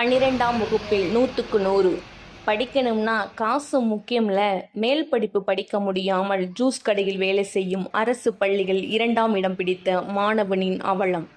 பன்னிரெண்டாம் வகுப்பில் நூற்றுக்கு நூறு. படிக்கணும்னா காசு முக்கியம்ல. மேல் படிப்பு படிக்க முடியாமல் ஜூஸ் கடையில் வேலை செய்யும் அரசு பள்ளிகள் இரண்டாம் இடம் பிடித்த மாணவனின் அவலம்.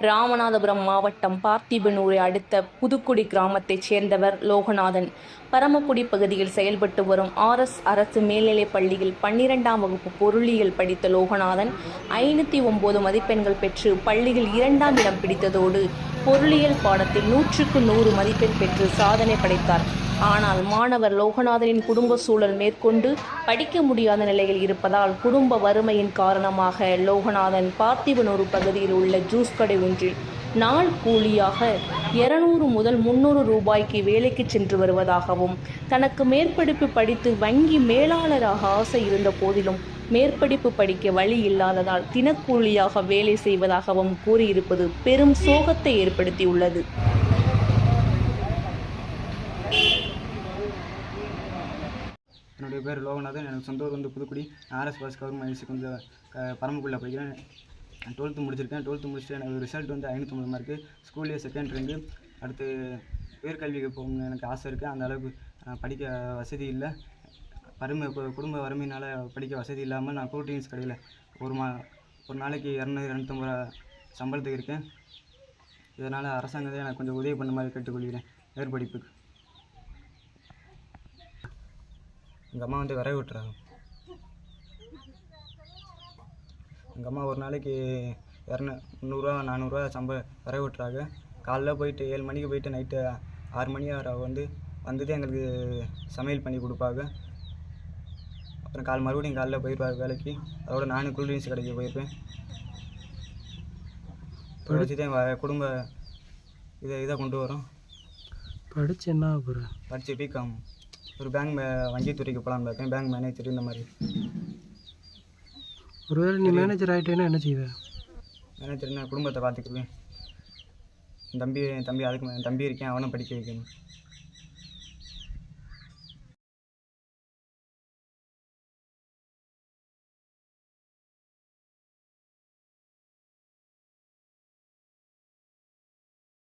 ராமநாதபுரம் மாவட்டம் பார்த்திபனூரை அடுத்த புதுக்குடி கிராமத்தைச் சேர்ந்தவர் லோகநாதன். பரமக்குடி பகுதியில் செயல்பட்டு வரும் ஆர்எஸ் அரசு மேல்நிலைப் பள்ளியில் பன்னிரெண்டாம் வகுப்பு பொருளியல் படித்த லோகநாதன் ஐநூற்றி ஒன்பது மதிப்பெண்கள் பெற்று பள்ளியில் இரண்டாம் இடம் பிடித்ததோடு பொருளியல் பாடத்தில் நூற்றுக்கு நூறு மதிப்பெண் பெற்று சாதனை படைத்தார். ஆனால் மாணவர் லோகநாதனின் குடும்ப சூழல் மேற்கொண்டு படிக்க முடியாத நிலையில் இருப்பதால் குடும்ப வறுமையின் காரணமாக லோகநாதன் பார்த்திபனூர் பகுதியில் உள்ள ஜூஸ் கடை ஒன்றில் நாள் கூலியாக இருநூறு முதல் முன்னூறு ரூபாய்க்கு வேலைக்கு சென்று வருவதாகவும் தனக்கு மேற்படிப்பு படித்து வங்கி மேலாளராக ஆசை இருந்த போதிலும் மேற்படிப்பு படிக்க வழி இல்லாததால் தினக்கூலியாக வேலை செய்வதாகவும் கூறியிருப்பது பெரும் சோகத்தை ஏற்படுத்தியுள்ளது. என்னுடைய பேர் லோகநாதன் எனக்கு சொந்த ஊர் வந்து புதுக்குடி ஆர்எஸ் பாஸ் கவர்மெண்ட் ஹைஸ்க்கு வந்து பரமக்குடியில் படிக்கிறேன். நான் டுவெல்த்து முடிச்சிருக்கேன். டுவெல்த்து முடிச்சுட்டு எனக்கு ரிசல்ட் வந்து ஐநூற்றம்பது மார்க்கு ஸ்கூல்லேயே செகண்ட் ரேங்கு அடுத்து உயர்கல்விக்கு போகணும்னு எனக்கு ஆசை இருக்குது அந்த அளவுக்கு நான் படிக்க வசதி இல்லை. வறுமை குடும்ப வறுமையினால் படிக்க வசதி இல்லாமல் நான் ப்ரோட்டீன்ஸ் கடையில் ஒரு மா ஒரு நாளைக்கு இரநூறு இரநூத்தம்பது ரூபா சம்பளத்துக்கு இருக்கேன். இதனால் அரசாங்கத்தை எனக்கு கொஞ்சம் உதவி பண்ண மாதிரி கேட்டுக்கொள்கிறேன். மேற்படிப்புக்கு எங்கள் அம்மா வந்து விறகு வெட்டுறாங்க. எங்கள் அம்மா ஒரு நாளைக்கு இரநூ முந்நூறுரூவா நானூறுரூவா சம்ப விறகு வெட்டுறாங்க. காலைல போயிட்டு ஏழு மணிக்கு போயிட்டு நைட்டு ஆறு மணி ஆறு வந்து வந்துட்டு எங்களுக்கு சமையல் பண்ணி கொடுப்பாங்க. அப்புறம் கால் மறுபடியும் காலைல போயிடுவார் வேலைக்கு. அதோட நானும் கூல்ட்ரிங்க்ஸ் கடைக்கு போயிருப்பேன். இப்போ வச்சுட்டு என் வ- குடும்ப இதை இதை கொண்டு வரோம். படிச்சு என்ன படித்து பிகாம் ஒரு பேங்க் வங்கித்துறைக்கு போகலான்னு இருக்கேன் பேங்க் மேனேஜர் இந்த மாதிரி. ஒருவேளை நீ மேனேஜர் ஆகிட்டேன்னா என்ன செய்வ? மேனேஜர் நான் குடும்பத்தை பார்த்துக்குவேன் என் தம்பி என் தம்பி அதுக்கு என் தம்பி இருக்கேன். அவனை படிக்க வைக்கணும்.